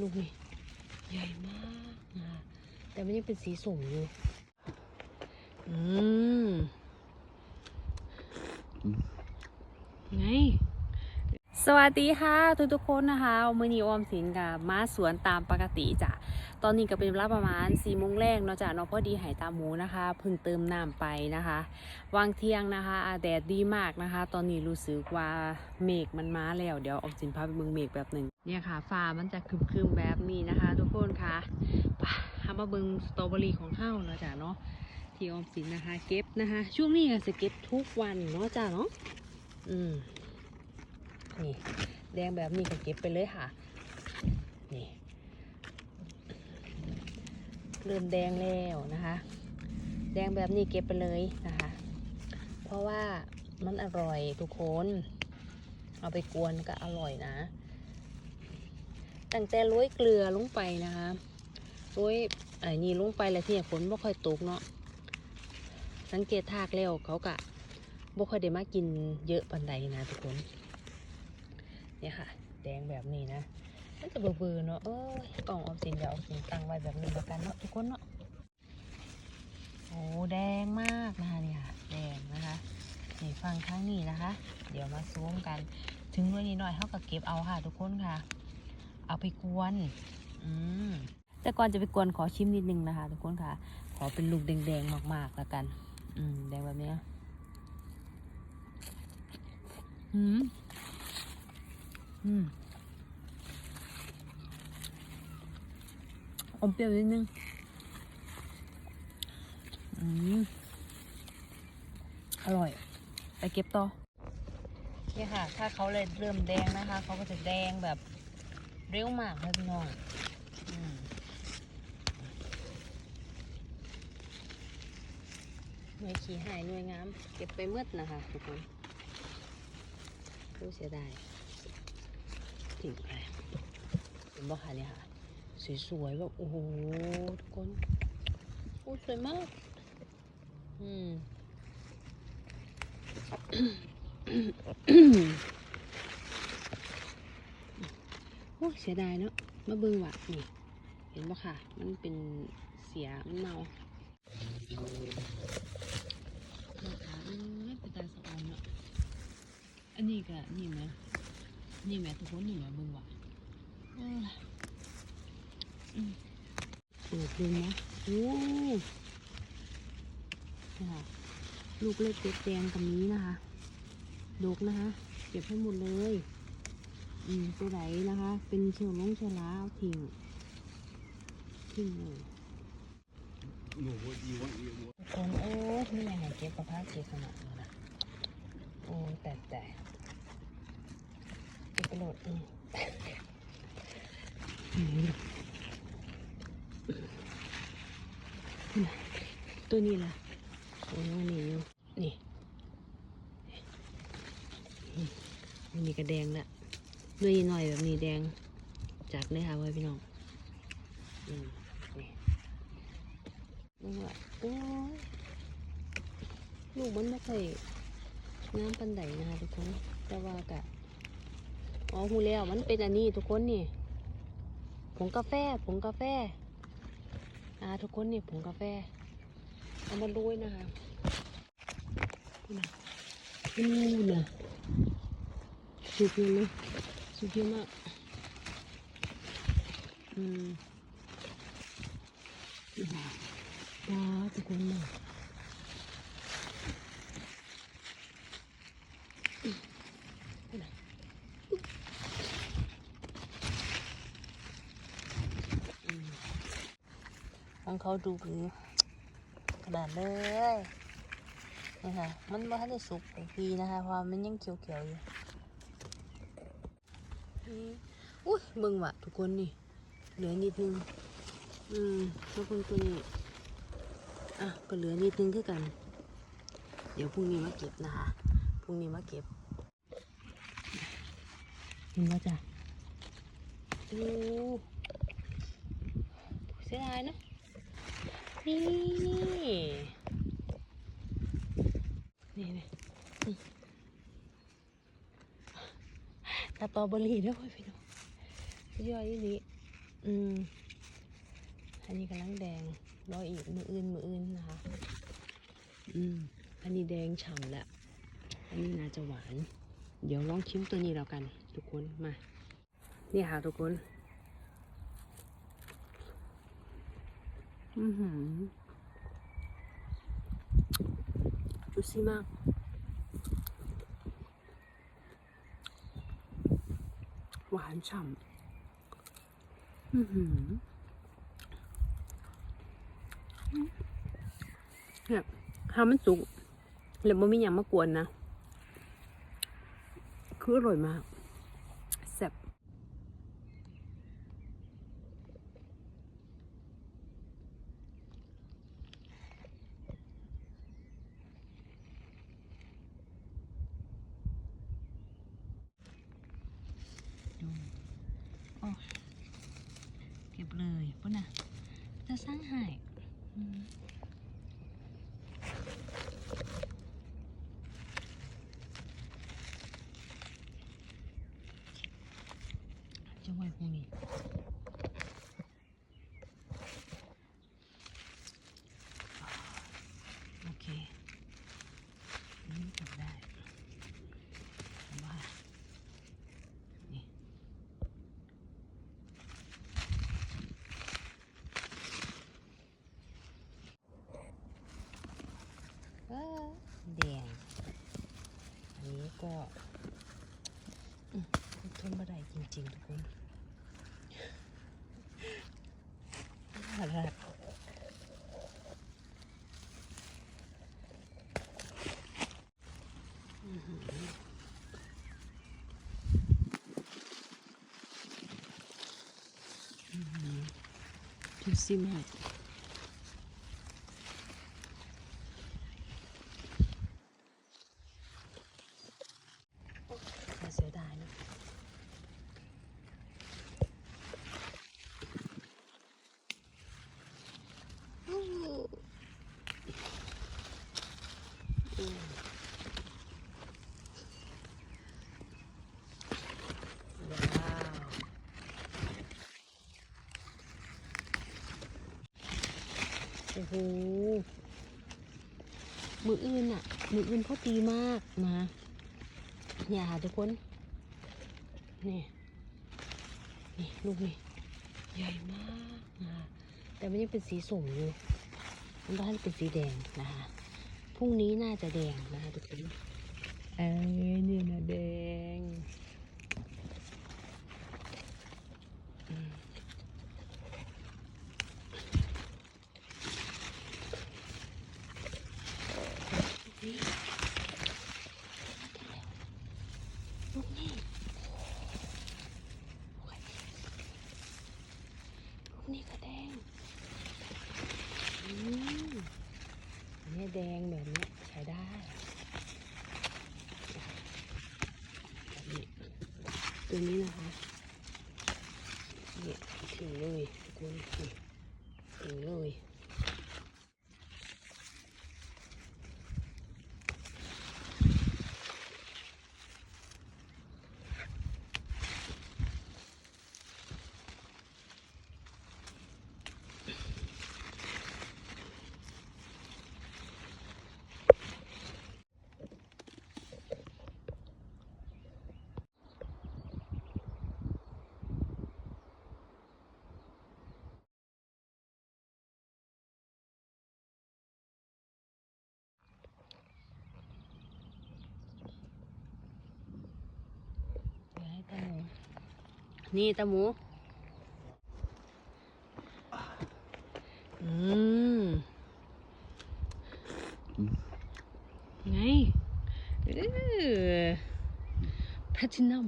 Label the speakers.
Speaker 1: ลูกนี่ใหญ่มากนะแต่มันยังเป็นสีส้มอยู่ อืม ไง สวัสดีค่ะทุกๆคนนะคะมือนีออมสินกับมาสวนตามปกติจ้ะ อนนี้ก็เป็นเวลาประมาณ4ี่โมงแรกเนาะจ้ะเนาะพอดีหายตาหมูนะคะเพิ่งเติมน้ำไปนะคะวางเที่ยงนะคะแดดดีมากนะคะ ตอนนี้รู้สึกว่าเมฆมันมาแล้วเดี๋ยวออกสินพาไปเมืองเมฆแบบหนึ่งเนี่ยค่ะฟ้ามันจะครึมๆแบบนี้นะคะ ทุกคนค่ะไปหามาเบิงสตรอเบอรี่ของเฮ้าเนาะจ้ะเนาะที่ออมสินนะคะ เก็บนะคะ ช่วงนี้ก็จะเก็บทุกวันเนาะจ้ะเนาะอืมนี่แดงแบบนี้ก็เก็บไปเลยค่ะนี่ เริ่มแดงแล้วนะคะ แดงแบบนี้เก็บไปเลยนะคะ เพราะว่ามันอร่อยทุกคน เอาไปกวนก็อร่อยนะ ตั้งแต่โร้อยเกลือลงไปนะคะโร้อยไอ้นี่ลงไปแล้วที่ฝนไม่ค่อยตกเนาะ สังเกตทากแล้วเขากะบ่ค่อยได้มากินเยอะปันใดนะทุกคน เนี่ยค่ะ แดงแบบนี้นะ มันจะเบื่อๆเนาะเอ้ยกล่องออมสินเดี๋ยวออมสินตั้งไว้แบบนี้แล้วกันเนาะทุกคนเนาะโอ้แดงมากนะคะเนี่ยแดงนะคะนี่ฟังข้างนี้นะคะ เดี๋ยวมาซูมกัน ถึงด้วยนิดหน่อยเขาก็เก็บเอาค่ะ ทุกคนค่ะ เอาไปกวนอืมแต่ก่อนจะไปกวนขอชิมนิดนึงนะคะ ทุกคนค่ะ ขอเป็นลูกแดงๆมากๆแล้วกัน อืมแดงแบบเนี้ยอืมอืม อมเปรี้ยวนิดนึงอืมอร่อย ไปเก็บต่อเนี่ยค่ะ ถ้าเขาเลยเริ่มแดงนะคะ เขาก็จะแดงแบบเร็วมากเลยพี่น้องหน่วยขี้หายหน่วยงาม เก็บไปมืดนะคะทุกคนรู้เสียดายทิ้งไปเห็นบ่คะเนี่ยค่ะ สวยๆแบบโอ้โหทุกคนโอ้สวยมาก อืมโอ้ยเสียดายเนาะมาเบิ่งว่ะนี่ เห็นปะค่ะ มันเป็นเสียมันเมานเป็นตาสะออนเนาะอันนี้ก็นี่ไหมนี่แหม่ทุกคนนี่แหมบิ่งว่ะ เอ้ยอืมเปิดดูนะโอ้นะคะลูกเล็กเด็กแดงกับนี้นะคะดกนะคะ เก็บให้หมดเลย อืมตัวไหนนะคะ เป็นเชื้อลงเชื้อราเอาทิ้งทิ้งเลย
Speaker 2: No, what do you want? You want
Speaker 1: ทุกคนโอ้ไม่ยังไงเก็บกระเพาเก็บขนาดนี้นะโอ้แต่แต่เก็บไปโหลดอืมอืม ตัวนี้ล่ะโอ้ยนนี้อยู่นี่มอันนี้ก็แดงละด้วยหน่อยแบบนี้แดงจัดเลยค่ะไว้พี่น้องอืมนี่ลูกว่าโอ้ยลูกมันไม่เคยน้ำปันไดนะคะทุกคน แต่ว่ากะอ๋อหูแล้วมันเป็นอันนี้ทุกคนนี่ผงกาแฟผงกาแฟอ่าทุกคนนี่ผงกาแฟ เอามาโรยนะคะนี่นะอู้นะสุกเลยนะสุกเยอะมากอืมว้าวทุกคนนะอืมฟังเขาดูคือ นาดเลยนี่ค่ะ มันไม่ทันได้สุกเต็มทีนะคะเพราะว่ามันยังเขียวๆอยู่อืมอุ้ยเบิ่งว่ะทุกคนนี่เหลือนิดนึง อืมแล้วคนตัวนี้ อะ ก็เหลือนิดนึงคือกัน เดี๋ยวพรุ่งนี้มาเก็บนะคะพรุ่งนี้มาเก็บเห็นว่าจ้ะโอ้เสียดายเนอะ นี่นี่นี่อืมสตอเบอรี่ด้วยพี่น้องสุดยอดอีหลีอืมอันนี้กำลังแดงรออีกมืออื่นมืออื่นนะคะ อืมอันนี้แดงฉ่ำแล้ว อันนี้น่าจะหวาน เดี๋ยวลองชิมตัวนี้แล้วกัน ทุกคนมา นี่ค่ะทุกคน อือหือจุซี่มาก หวานฉ่ำอือหือเนี่ยถ้ามันสุกแล้วมันมีอย่างมากวนนะ คืออร่อยมากแซ่บ ดูโอ้เก็บเลยปุ่นน่ะจะสร้างให้อืมจะไว้พวกนี้โอเคอันนี่เก็บได้แต่ว่านี่ เออแดง อันนี้ ก็ทนไม่ได้จริง ๆ ทุกคนน่ารักอื้อหืออื้อหือจุดซี่มาก น่าเสียดายนะอู้อืมว้าว โอ้โห มืออื่นอะ มืออื่นพอดีมากนะเนี่ยค่ะทุกคน นี่ นี่ลูกนี่ ใหญ่มากนะคะแต่มันยังเป็นสีส้มอยู่มันบ้านเป็นสีแดงนะคะพรุ่งนี้น่าจะแดงนะคะทุกคน เอ้ยเนี่ยนะแดงอืมนี่ลูกนี่โอ้ยลูกนี่ก็แดง อืมอันนี้ แดงแบบนี้ใช้ได้ตัวนี้นะคะเนี่ยถึงเลยคุณนี่ถึงเลย เดี๋ยวให้ตาหมู นี่ตาหมู อืม ไงเออแพทินัม